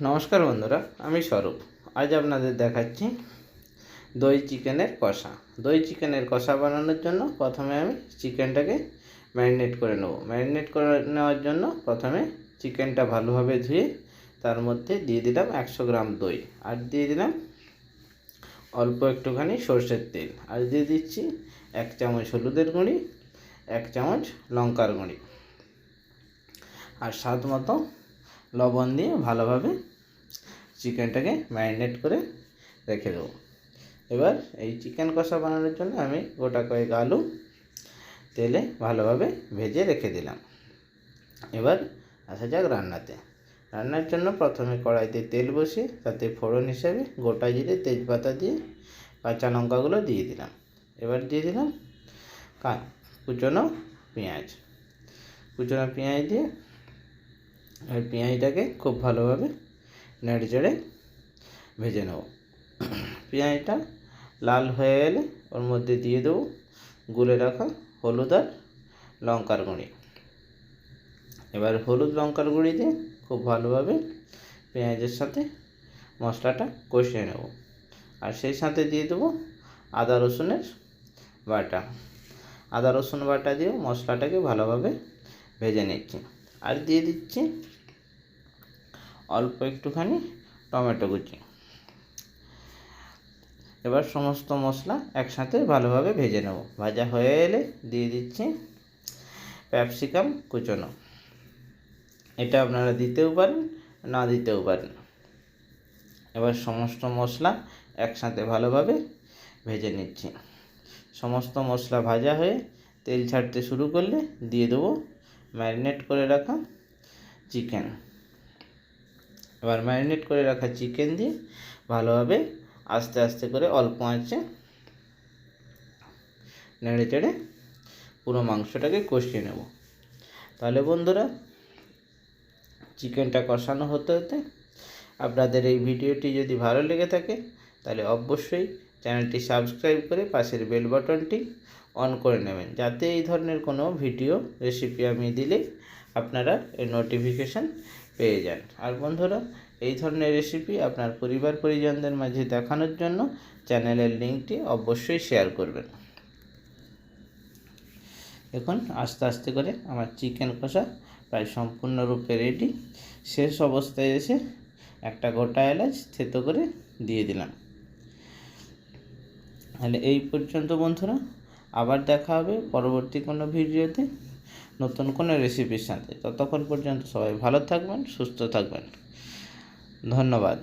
নমস্কার বন্ধুরা, আমি স্বরূপ। আজ আপনাদের দেখাচ্ছি দই চিকেনের কষা। দই চিকেনের কষা বানানোর জন্য প্রথমে আমি চিকেনটাকে ম্যারিনেট করে নেব। ম্যারিনেট করে নেওয়ার জন্য প্রথমে চিকেনটা ভালোভাবে ধুয়ে তার মধ্যে দিয়ে দিলাম একশো গ্রাম দই। আর দিয়ে দিলাম অল্প একটুখানি সর্ষের তেল। আর দিয়ে দিচ্ছি এক চামচ হলুদের গুঁড়ি, এক চামচ লঙ্কার গুঁড়ি। আর স্বাদ মতো লবণ দিয়ে ভালোভাবে চিকেনটাকে ম্যারিনেট করে রেখে দেবো। এবার এই চিকেন কষা বানানোর জন্য আমি গোটা কয়েক আলু তেলে ভালোভাবে ভেজে রেখে দিলাম। এবার আসা যাক রান্নাতে। রান্নার জন্য প্রথমে কড়াইতে তেল বসিয়ে, তাতে ফোড়ন হিসেবে গোটা জিরে, তেজপাতা দিয়ে কাঁচা লঙ্কাগুলো দিয়ে দিলাম। এবার দিয়ে দিলাম কুচনো পেঁয়াজ। কুচনো পেঁয়াজ দিয়ে আর পেঁয়াজটাকে খুব ভালোভাবে নেড়ে চেড়ে ভেজে নেব। পেঁয়াজটা লাল হয়ে গেলে ওর মধ্যে দিয়ে দেবো গুলে রাখা হলুদ আর লঙ্কার গুঁড়ি। এবার হলুদ লঙ্কার গুঁড়ি দিয়ে খুব ভালোভাবে পেঁয়াজের সাথে মশলাটা কষিয়ে নেব। আর সেই সাথে দিয়ে দেবো আদা রসুনের বাটা। আদা রসুন বাটা দিয়েও মশলাটাকে ভালোভাবে ভেজে নিচ্ছি। আর দিয়ে দিচ্ছি অল্প একটুখানি টমেটো কুচি। এবার সমস্ত মশলা একসাথে ভালোভাবে ভেজে নেব। ভাজা হয়ে এলে দিয়ে দিচ্ছি ক্যাপসিকাম কুচোনো। এটা আপনারা দিতেও পারেন, না দিতেও পারেন এবার সমস্ত মশলা একসাথে ভালোভাবে ভেজে নিচ্ছি। সমস্ত মশলা ভাজা হয়ে তেল ছাড়তে শুরু করলে দিয়ে দেবো ম্যারিনেট করে রাখা চিকেন এবার ম্যারিনেট করে রাখা চিকেন দিয়ে ভালোভাবে আস্তে আস্তে করে অল্প আঁচে নেড়ে চেড়ে পুরো মাংসটাকে কষিয়ে নেব। তাহলে বন্ধুরা চিকেনটা কষানো হতে হতে আপনাদের এই ভিডিওটি যদি ভালো লেগে থাকে, তাহলে অবশ্যই চ্যানেলটি সাবস্ক্রাইব করে পাশের বেল বাটনটি অন করে নেবেন। যাতে এই ধরনের কোনো ভিডিও রেসিপি আমি দিলে আপনারা এই নোটিফিকেশান পেয়ে যান। আর বন্ধুরা, এই ধরনের রেসিপি আপনার পরিবার, পরিজনদের মাঝে দেখানোর জন্য চ্যানেলের লিঙ্কটি অবশ্যই শেয়ার করবেন। এখন আস্তে আস্তে করে আমার চিকেন কষা প্রায় সম্পূর্ণরূপে রেডি শেষ অবস্থায় এসে একটা গোটা এলাচ থেতো করে দিয়ে দিলাম। তাহলে এই পর্যন্ত বন্ধুরা আবার দেখা হবে পরবর্তী কোনো ভিডিওতে, নতুন কোনো রেসিপির সাথে। ততক্ষণ পর্যন্ত সবাই ভালো থাকবেন, সুস্থ থাকবেন। ধন্যবাদ।